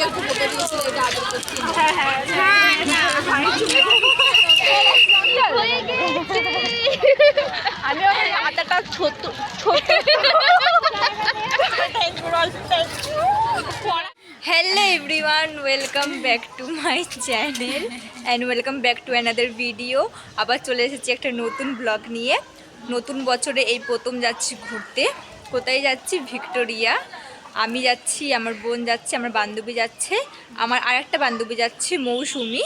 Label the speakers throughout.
Speaker 1: বোনকে একটু বকে দিয়েছিল এটা আদর করছি
Speaker 2: হ্যাঁ হ্যাঁ হ্যাঁ আমি ওই আটাটা ছোট ছোট। Hello everyone welcome back to my channel and welcome back to another video আবার চলে এসেছি একটা নতুন ব্লগ নিয়ে। নতুন বছরে এই প্রথম যাচ্ছি ঘুরতে। কোথায় যাচ্ছি? ভিক্টোরিয়া। আমি যাচ্ছি আমার বোন যাচ্ছে আমার বান্ধবী যাচ্ছে আমার আর একটা বান্ধবী যাচ্ছে মৌসুমি।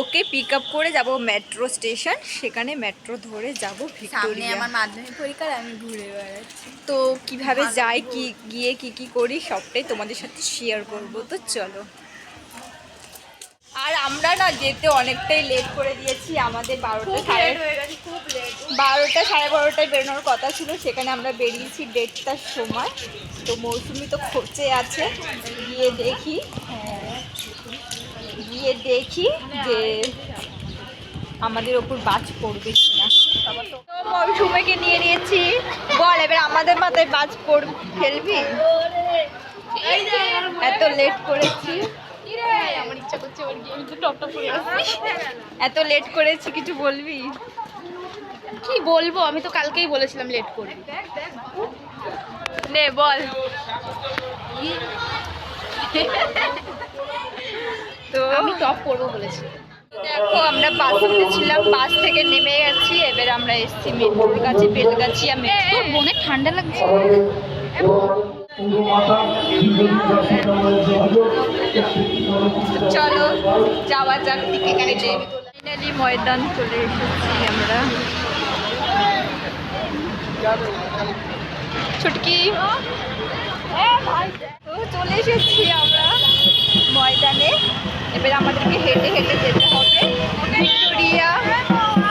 Speaker 2: ওকে পিক আপ করে যাব মেট্রো স্টেশন সেখানে মেট্রো ধরে যাব
Speaker 1: সামনে আমার মাধ্যমিক পরীক্ষা আমি ঘুরে বেড়াচ্ছি।
Speaker 2: তো কীভাবে যাই কি গিয়ে কি কি করি সবটাই তোমাদের সাথে শেয়ার করব। তো চলো। আর আমরা না যেতে অনেকটাই লেট করে দিয়েছি আমাদের বারোটা সাড়ে বারোটা সাড়ে বারোটায় বেরোনোর কথা ছিল সেখানে আমরা বেরিয়েছি দেড়টার সময়। তো মৌসুমি তো খোঁচে আছে গিয়ে দেখি। গিয়ে দেখি যে আমাদের ওপর বাজ পড়বে কিনা। মৌসুমিকে নিয়ে নিয়েছি। বল এবার আমাদের মাথায় বাজ পড় ফেলবি এত লেট করেছি।
Speaker 1: ইচ্ছা করছে ওর গিয়ে একটু টপ টপ করে
Speaker 2: এত লেট করেছি কিছু বলবি?
Speaker 1: কি বলব? আমি তো কালকেই বলেছিলাম লেট করে
Speaker 2: নে বল। তো
Speaker 1: আমি টপ করব বলেছি।
Speaker 2: দেখো আমরা বাসে উঠেছিলাম বাস থেকে নেমে গেছি এবার আমরা এসেছি মেট্রোর কাছে বেলগাছিয়া মেট্রো
Speaker 1: তোর বোনের ঠান্ডা লাগছে।
Speaker 2: চলো, যাওয়া যাক টিকে কেটে ফাইনালি ময়দান চলে এসেছি আমরা। ছুটকি? তো চলে এসেছি আমরা ময়দানে। এবার আমাদেরকে হেঁটে হেঁটে যেতে হবে। Victoria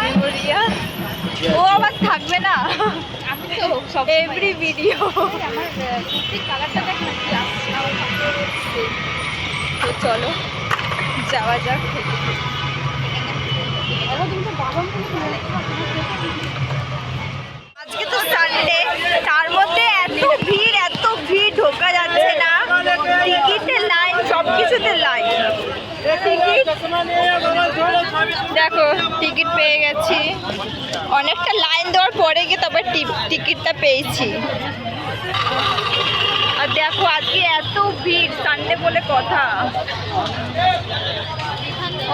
Speaker 2: Victoria. ও আবার থাকবে না? এভরি ভিডিও তো চলো যাওয়া যাক আজকে তো সানডে তার মধ্যে এত ভিড় এত ভিড় ঢোকা যাচ্ছে না টিকিটের লাইন সব কিছুতে লাইন টিকিট দেখো টিকিট পেয়ে গেছি। অনেকটা লাইন দেওয়ার পরে গিয়ে তবে টিকিটটা পেয়েছি। আর দেখো আজকে এত ভিড় সানডে বলে কথা।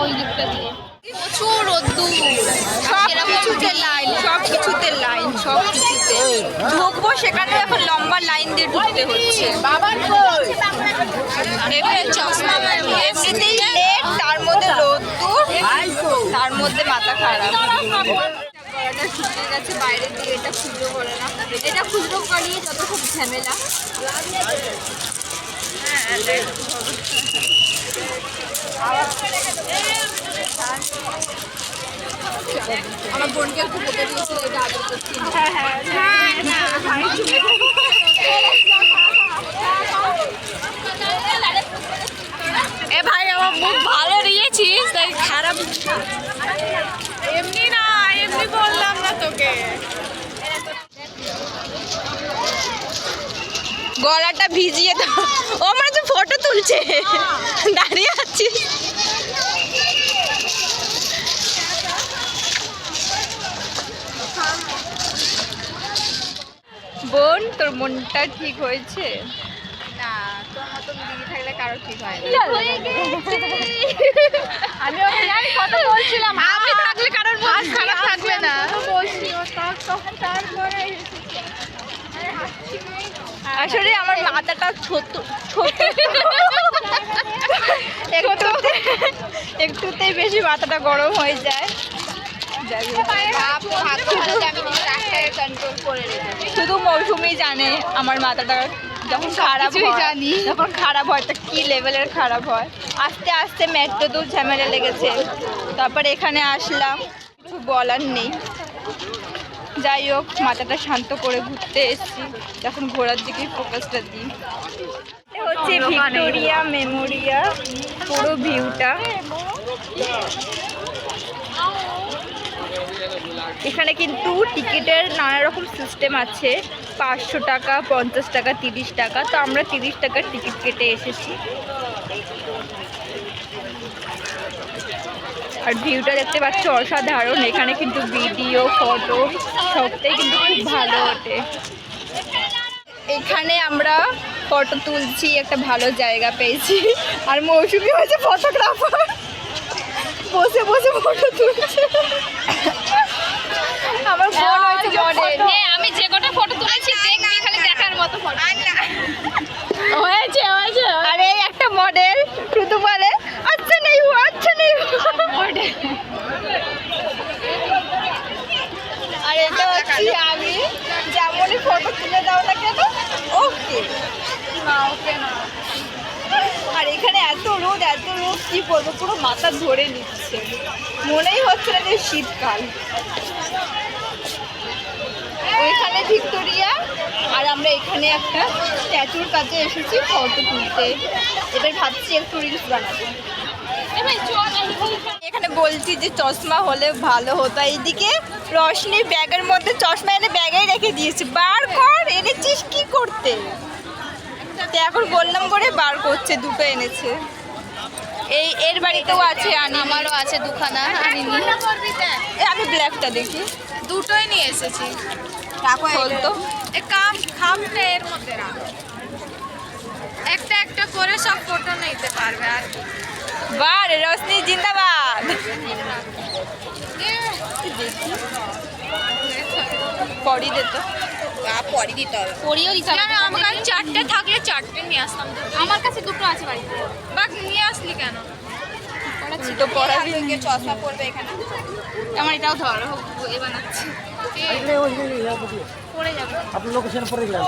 Speaker 1: ওই দিকটা দিয়ে। প্রচুর রোদ্দুর।
Speaker 2: সব কিছুতে লাইন সব কিছুতে লাইন সব কিছুতে। ঢুকবো সেখানে এখন লম্বা লাইন দিয়ে ঢুকতে হচ্ছে। চশমা এমনিতেই লেট তার মধ্যে রোদ্দুর তার মধ্যে মাথা খারাপ। গলাটা বাইরের দিকে এটা খুচরো করে এটা খুচরো করিয়ে যত খুব ঝামেলা।
Speaker 1: আমার বোনকে এটা আদর করছি।
Speaker 2: হ্যাঁ হ্যাঁ এ ভাই আমার মুখ ভালো দিয়েছিস তাই খারাপ
Speaker 1: এমনি না এমনি বললাম না তোকে
Speaker 2: গলাটা ভিজিয়ে দাও। ও মানে তো ফটো তুলছে। দাঁড়িয়ে আছি। বোন তোর মনটা ঠিক হয়েছে?
Speaker 1: না তোর মতন দিদি থাকলে কারও ঠিক হয় না।
Speaker 2: আমি ওকে জানি কথা বলছিলাম।
Speaker 1: আমি থাকলে কারোর মন খারাপ থাকবে না।
Speaker 2: বলছি আসলে আমার মাথাটা ছোট ছোট। একটু একটুতেই বেশি মাথাটা গরম হয়ে যায়। শুধু মৌসুমি জানে আমার মাথাটা যখন খারাপ হয়
Speaker 1: জানি।
Speaker 2: যখন খারাপ হয় তা কি লেভেলের খারাপ হয়? আস্তে আস্তে মেট্রো দূর ঝামেলা লেগেছে। তারপর এখানে আসলাম। কিছু বলার নেই। যাই হোক মাথাটা শান্ত করে ঘুরতে এসেছি। যখন ঘোরার দিকে ফোকাসটা দিই। হচ্ছে ভিক্টোরিয়া মেমোরিয়া পুরো ভিউটা। এখানে কিন্তু টিকিটের নানা রকম সিস্টেম আছে। পাঁচশো টাকা পঞ্চাশ টাকা তিরিশ টাকা। তো আমরা তিরিশ টাকার টিকিট কেটে এসেছি। আর ভিউটা দেখতে পাচ্ছ অসাধারণ। এখানে কিন্তু ভিডিও ফটো সবটাই কিন্তু খুব ভালো ওঠে। এখানে আমরা ফটো তুলছি একটা ভালো জায়গা পেয়েছি। আর মৌসুমি হয়েছে ফটোগ্রাফার বসে বসে ফটো তুলছে। আমার বোন হয়েছে মডেল
Speaker 1: হ্যাঁ আমি যে কটা ফটো তুলেছি দেখবি খালি দেখার মতো ফটো হয়েছে হয়েছে
Speaker 2: আরে এই একটা মডেল শুধু বলে আচ্ছা নেই হুয়া, আচ্ছা নেই মডেল আর এটা হচ্ছে আমি যেমনই ফটো তুলে দাও না কেন ওকে
Speaker 1: না ওকে না
Speaker 2: আর এখানে এত রোদ এত রোদ কি বলব পুরো মাথা ধরে নিচ্ছে। মনেই হচ্ছে না যে শীতকাল। ওইখানে ভিক্টোরিয়া আর আমরা এখানে একটা স্ট্যাচুর কাছে এসেছি ফটো তুলতে। এবার ভাবছি একটু রিলস বানাবো। এখানে বলছি যে চশমা হলে ভালো হতো। এইদিকে রশনি ব্যাগের মধ্যে চশমা এনে ব্যাগেই রেখে দিয়েছে। বার কর এনেছিস কি করতে? তো এখন বললাম করে বার করছে দুটো এনেছে। এই এর বাড়িতেও আছে আনি
Speaker 1: আমারও আছে দুখানা আনিনি।
Speaker 2: এ, আমি ব্ল্যাকটা দেখি।
Speaker 1: দুটোই নিয়ে এসেছি।
Speaker 2: তো।
Speaker 1: এ কাম খামটা এর মধ্যে রাখ। একটা একটা করে সব ফটো নিতে পারবে আর
Speaker 2: বার রশনি জিন্দাবাদ। দে তো
Speaker 1: পরি দিতে হবে পরিও দিতে হবে আমার কাছে চারটে থাকলে চারটে নিয়ে আসতাম আমার কাছে দুটো আছে বাড়িতে বাট নিয়ে আসলি কেন
Speaker 2: তো পড়াবি
Speaker 1: চশমা পরবে এখানে আমার এটাও ধরো এ বানাচ্ছি পড়ে যাবে
Speaker 3: আপনি লোকেশন পরে গেলেন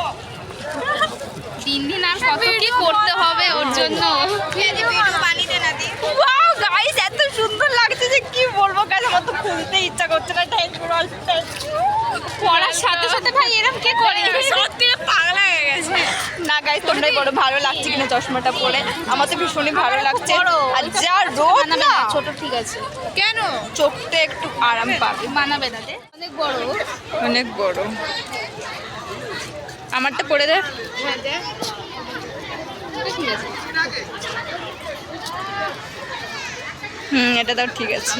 Speaker 1: দিন দিন আর কত কি করতে হবে ওর জন্য?
Speaker 2: গাইস এত সুন্দর লাগছে যে কি বলব গাইস আমার তো খুলতে ইচ্ছা করছে না। ইউ
Speaker 1: পড়ার সাথে সাথে ভাই এরকম কে করে? সত্যি পাগলা হয়ে গেছে।
Speaker 2: না গাইস তোমরাই বড় ভালো লাগছে কিনা চশমাটা পরে? আমার তো ভীষণই ভালো লাগছে। আর যা রোদ না
Speaker 1: ছোট ঠিক আছে। কেন?
Speaker 2: চোখটা একটু আরাম পাবে।
Speaker 1: মানাবে না অনেক বড়।
Speaker 2: অনেক বড়। আমারটা
Speaker 1: ঠিক আছে
Speaker 2: হুম, এটা তো ঠিক আছে।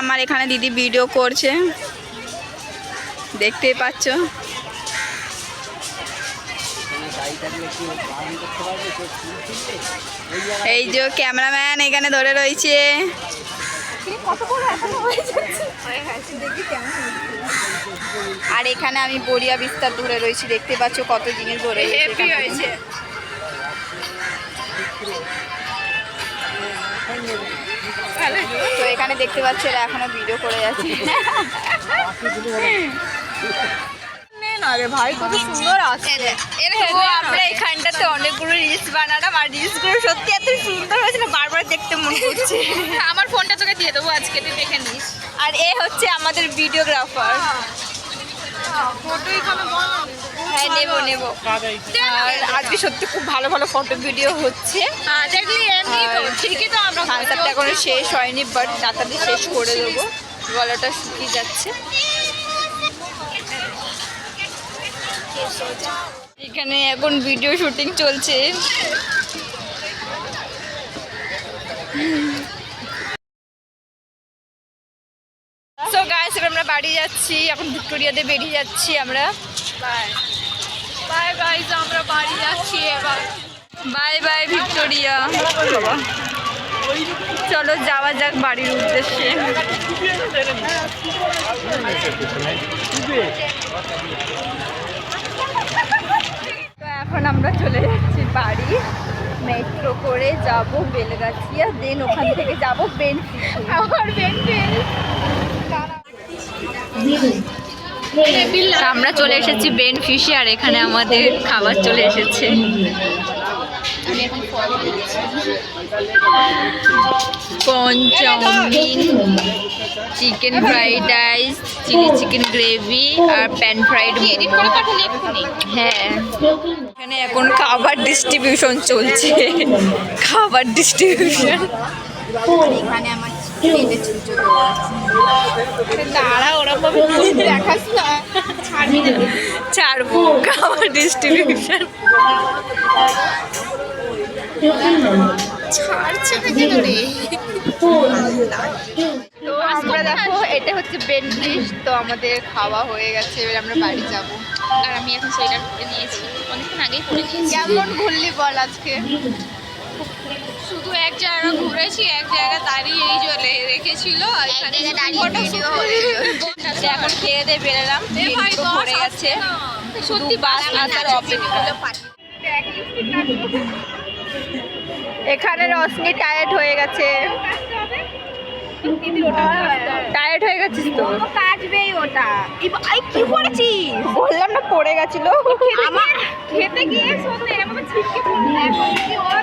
Speaker 1: আমার
Speaker 2: এখানে দিদি ভিডিও করছে। দেখতেই পাচ্ছ। এই যে ক্যামেরাম্যান এখানে ধরে রয়েছে। আর এখানে আমি বড়িয়া বিস্তার ধরে রয়েছি দেখতে পাচ্ছ কত জিনিস ধরে
Speaker 1: হয়েছে।
Speaker 2: তো এখানে দেখতে পাচ্ছ এরা এখনও ভিডিও করে যাচ্ছে না রে ভাই কত সুন্দর আসছে। তো আমরা এখানটাতে অনেকগুলো রিলস বানালাম আর রিলসগুলো সত্যি এত সুন্দর হয়েছে না বারবার দেখতে মন করছে।
Speaker 1: আমার ফোনটা তোকে দিয়ে দেবো আজকে তুই দেখে নিস।
Speaker 2: আর এ হচ্ছে আমাদের ভিডিওগ্রাফার হ্যাঁ নেব নেব। আর আজকে সত্যি খুব ভালো ভালো ফটো ভিডিও হচ্ছে।
Speaker 1: হ্যাঁ ঠিকই তো আমরা
Speaker 2: সানসারটা এখনও শেষ হয়নি বাট তাড়াতাড়ি শেষ করে দেবো। গলাটা শুকিয়ে যাচ্ছে। এখানে এখন ভিডিও শুটিং চলছে। সো গাইস আমরা বাড়ি যাচ্ছি। এখন ভিক্টোরিয়াতে বেরিয়ে যাচ্ছি আমরা।
Speaker 1: বাই বাই গাইজ আমরা বাড়ি যাচ্ছি এবার।
Speaker 2: Bye bye Victoria. চলো যাওয়া যাক বাড়ির উদ্দেশ্যে। এখন আমরা চলে যাচ্ছি বাড়ি। মেট্রো করে যাব বেলগাছিয়া দেন ওখান থেকে যাব বেন
Speaker 1: আবার বেনফিল
Speaker 2: আমরা চলে এসেছি বেন ফিশে আর এখানে আমাদের খাবার চলে এসেছে। Corn chowmein chicken fried rice chilli chicken gravy আর প্যান ফ্রাইড হ্যাঁ। এখানে এখন খাবার ডিস্ট্রিবিউশন চলছে। খাবার ডিস্ট্রিবিউশন
Speaker 1: দাঁড়া ওরকম দেখাস না। ছাড়বো
Speaker 2: খাবার ডিস্ট্রিবিউশন
Speaker 1: ছাড়ছে না কেন রে?
Speaker 2: তো আমরা দেখো এটা হচ্ছে বেন্ডিশ তো আমাদের খাওয়া হয়ে গেছে এবার আমরা বাড়ি যাব।
Speaker 1: আর আমি এখন সোয়েটার পরে নিয়েছি অনেকক্ষণ আগেই পরে নিয়েছি।
Speaker 2: কেমন ঘুরলি বল আজকে?
Speaker 1: শুধু এক জায়গা ঘুরেছি এক জায়গায় দাঁড়িয়ে এই জলে রেখেছিল আর এখানে
Speaker 2: খেয়ে দিয়ে বেরোলাম
Speaker 1: আসছে
Speaker 2: গেছে। সত্যি বাস আসার অপেক্ষা। এখানে রশনি টায়ার্ড হয়ে গেছে। টায়ার্ড হয়ে গেছিস তো?
Speaker 1: কাটবেই ওটা। কি করেছিস?
Speaker 2: বললাম না পড়ে গেছিল।
Speaker 1: খেতে গিয়ে শুনলে এরকম ছিটকে পড়ল এখন কি ওর